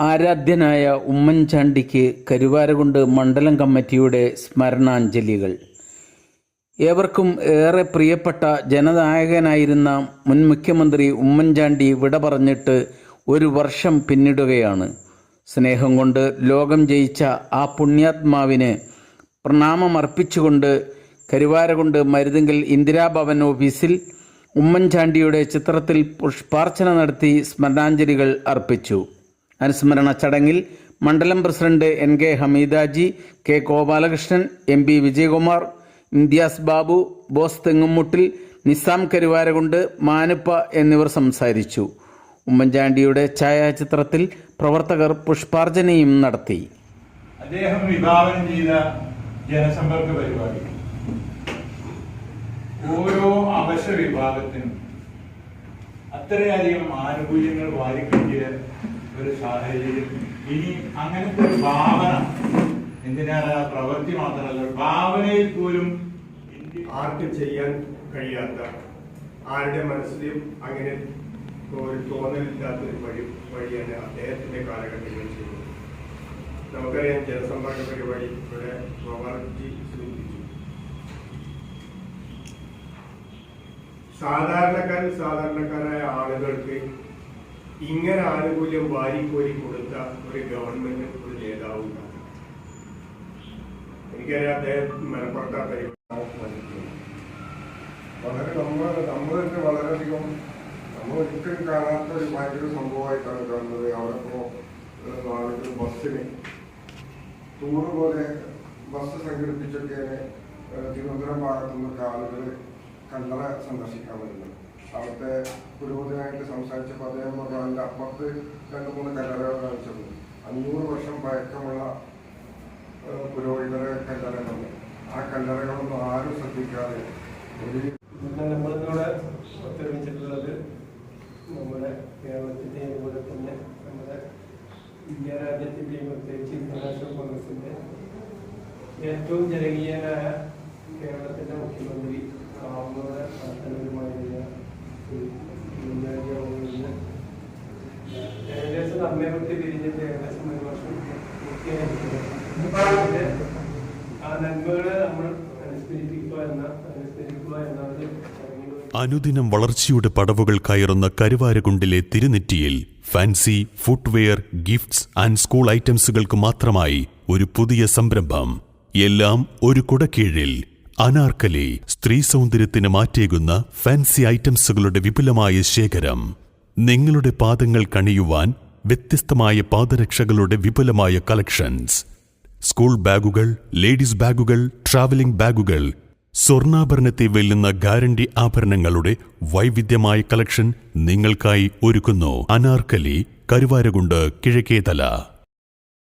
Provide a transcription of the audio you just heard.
ആരാധ്യനായ ഉമ്മൻചാണ്ടിക്ക് കരുവാരകുണ്ട് മണ്ഡലം കമ്മിറ്റിയുടെ സ്മരണാഞ്ജലികൾ. ഏവർക്കും ഏറെ പ്രിയപ്പെട്ട ജനനായകനായിരുന്ന മുൻ മുഖ്യമന്ത്രി ഉമ്മൻചാണ്ടി വിട പറഞ്ഞിട്ട് ഒരു വർഷം പിന്നിടുകയാണ്. സ്നേഹം കൊണ്ട് ലോകം ജയിച്ച ആ പുണ്യാത്മാവിന് പ്രണാമമർപ്പിച്ചുകൊണ്ട് കരുവാരകുണ്ട് മരുതെങ്കിൽ ഇന്ദിരാഭവൻ ഓഫീസിൽ ഉമ്മൻചാണ്ടിയുടെ ചിത്രത്തിൽ പുഷ്പാർച്ചന നടത്തി സ്മരണാഞ്ജലികൾ അർപ്പിച്ചു. അനുസ്മരണ ചടങ്ങിൽ മണ്ഡലം president N K Hameedaji K Gopalakrishnan M P Vijayakumar Imthiyas Babu Bose Thengumuttil Nizam Karuvarakundu Manuppa എന്നിവർ സംസാരിച്ചു. ഉമ്മൻചാണ്ടിയുടെ ഛായാചിത്രത്തിൽ പ്രവർത്തകർ പുഷ്പാർച്ചനയും നടത്തി. അദ്ദേഹം വിഭാവനം ചെയ്ത ജനസമ്പർക്ക പരിപാടി. ഓരോ അവശ വിഭാഗത്തിനും അത്രയധികം ആനുകൂല്യങ്ങൾ വാരിക്കിട്ടിയ ഒരു സാഹചര്യം. ഇനി അങ്ങനത്തെ ഒരു ഭാവന എന്തിനാണ് പ്രവൃത്തി മാത്രമല്ല ഭാവനയിൽ പോലും ആർക്കും ചെയ്യാൻ കഴിയാത്ത ആരുടെ മനസ്സിലും അങ്ങനെ ഒരു തോന്നലില്ലാത്ത ഒരു വഴി വഴിയാണ് അദ്ദേഹത്തിന്റെ കാലഘട്ടങ്ങൾ ചെയ്യുന്നത്. നമുക്കറിയാം ജനസമ്പർക്ക പരിപാടി ഇവിടെ പ്രവർത്തി സൂചിപ്പിച്ചു. സാധാരണക്കാരിൽ സാധാരണക്കാരായ ആളുകൾക്ക് ഇങ്ങനെ ആനുകൂല്യം വാരിക്കോരി കൊടുത്ത ഒരു ഗവൺമെന്റ് ഒരു നേതാവും. എനിക്കറിയാം അദ്ദേഹം മലപ്പുറത്ത് വളരെ നമ്മൾ നമ്മൾ തന്നെ വളരെയധികം നമ്മൾ ഒരിക്കലും കാണാത്ത ഒരു ഭയങ്കര സംഭവമായിട്ടാണ് കാണുന്നത്. അവിടെ ഇപ്പോൾ ആളുകൾ ബസ്സിന് ടൂറ് പോലെ ബസ് സംഘടിപ്പിച്ചൊക്കെ തിരുവനന്തപുരം ഭാഗത്തു നിന്നൊക്കെ ആളുകൾ കല്ലറ സന്ദർശിക്കാൻ വരുന്നത്. അവിടുത്തെ പുരോഗതിയായിട്ട് സംസാരിച്ചപ്പോൾ അദ്ദേഹം അപ്പുറത്ത് രണ്ട് മൂന്ന് കല്ലറകൾ കാണിച്ചത് അഞ്ഞൂറ് വർഷം പഴക്കമുള്ള പുരോഹിതരെ കല്ലറകളുണ്ട് ആ കല്ലറകളൊന്നും ആരും ശ്രദ്ധിക്കാതെ ഒരു ഇന്ന് നമ്മളിവിടെ ഒത്തൊരുമിച്ചിട്ടുള്ളത് നമ്മുടെ കേരളത്തിന്റെ അതുപോലെ തന്നെ നമ്മുടെ ഇന്ത്യ രാജ്യത്തിന്റെയും പ്രത്യേകിച്ച് ഇന്റർനാഷണൽ കോൺഗ്രസിന്റെ ഏറ്റവും ജനകീയനായ കേരളത്തിന്റെ ഏകദേശം അമ്മയെ വിട്ട് പിരിഞ്ഞിട്ട് ഏകദേശം ഒരു വർഷം പൂർത്തിയായിരിക്കുന്നത് ആ നന്മകളെ നമ്മൾ അനുസ്മരിപ്പിക്കുക എന്ന അനുസ്മരിക്കുക എന്നത് ചടങ്ങിൽ അനുദിനം വളർച്ചയുടെ പടവുകൾ കയറുന്ന കരുവാരകുണ്ടിലെ തിരുനെറ്റിയിൽ fancy footwear gifts and school ഐറ്റംസുകൾക്ക് മാത്രമായി ഒരു പുതിയ സംരംഭം. എല്ലാം ഒരു കുടക്കീഴിൽ. അനാർക്കലി സ്ത്രീ സൗന്ദര്യത്തിന് മാറ്റേകുന്ന ഫാൻസി ഐറ്റംസുകളുടെ വിപുലമായ ശേഖരം. നിങ്ങളുടെ പാദങ്ങൾ കണിയുവാൻ വ്യത്യസ്തമായ പാദരക്ഷകളുടെ വിപുലമായ കളക്ഷൻസ്. സ്കൂൾ ബാഗുകൾ ലേഡീസ് ബാഗുകൾ ട്രാവലിംഗ് ബാഗുകൾ സ്വർണാഭരണത്തെ വെല്ലുന്ന ഗ്യാരണ്ടി ആഭരണങ്ങളുടെ വൈവിധ്യമായ കളക്ഷൻ നിങ്ങൾക്കായി ഒരുക്കുന്നു. അനാർക്കലി കരുവാരകുണ്ട് കിഴക്കേതല.